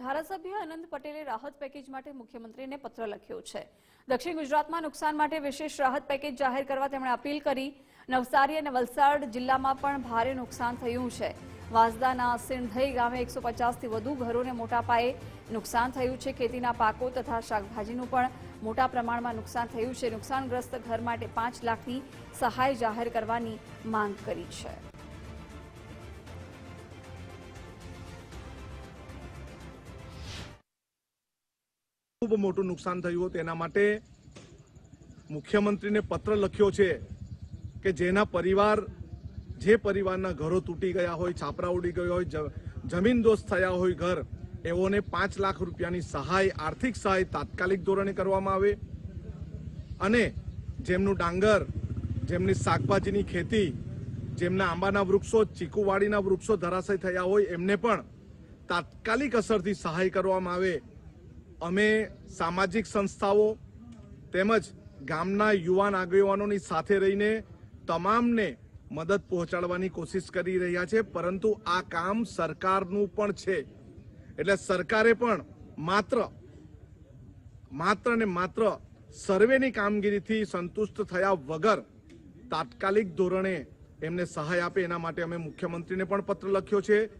ધારાસભ્ય આનંદ પટેલે રાહત પેકેજ માટે મુખ્યમંત્રીને પત્ર લખ્યો છે. દક્ષિણ ગુજરાતમાં નુકસાન માટે વિશેષ રાહત પેકેજ જાહેર કરવા તેમણે અપીલ કરી. નવસારી અને વલસાડ જિલ્લામાં પણ ભારે નુકસાન થયું છે. વાંસદાના સિંધઈ ગામે એકસો પચાસથી વધુ ઘરોને મોટા પાયે નુકસાન થયું છે. ખેતીના પાકો તથા શાકભાજીનું પણ મોટા પ્રમાણમાં નુકસાન થયું છે. નુકસાનગ્રસ્ત ઘર માટે પાંચ લાખની સહાય જાહેર કરવાની માંગ કરી છે. ખૂબ મોટું નુકસાન થયું તેના માટે મુખ્યમંત્રીને પત્ર લખ્યો છે કે જેના પરિવાર, જે પરિવારના ઘરો તૂટી ગયા હોય, છાપરા ઉડી ગયો હોય જમીન દોષ થયા હોય ઘર, એઓને પાંચ લાખ રૂપિયાની સહાય, આર્થિક સહાય તાત્કાલિક ધોરણે કરવામાં આવે. અને જેમનું ડાંગર, જેમની શાકભાજીની ખેતી, જેમના આંબાના વૃક્ષો, ચીકુવાડીના વૃક્ષો ધરાશય થયા હોય, એમને પણ તાત્કાલિક અસરથી સહાય કરવામાં આવે. અમે સામાજિક સંસ્થાઓ તેમજ ગામના યુવાન આગેવાનોની સાથે રહીને તમામને મદદ પહોંચાડવાની કોશિશ કરી રહ્યા છે, પરંતુ આ કામ સરકારનું પણ છે. એટલે સરકારે પણ માત્ર માત્ર ને માત્ર સર્વેની કામગીરીથી સંતુષ્ટ થયા વગર તાત્કાલિક ધોરણે એમને સહાય આપે એના માટે અમે મુખ્યમંત્રીને પણ પત્ર લખ્યો છે.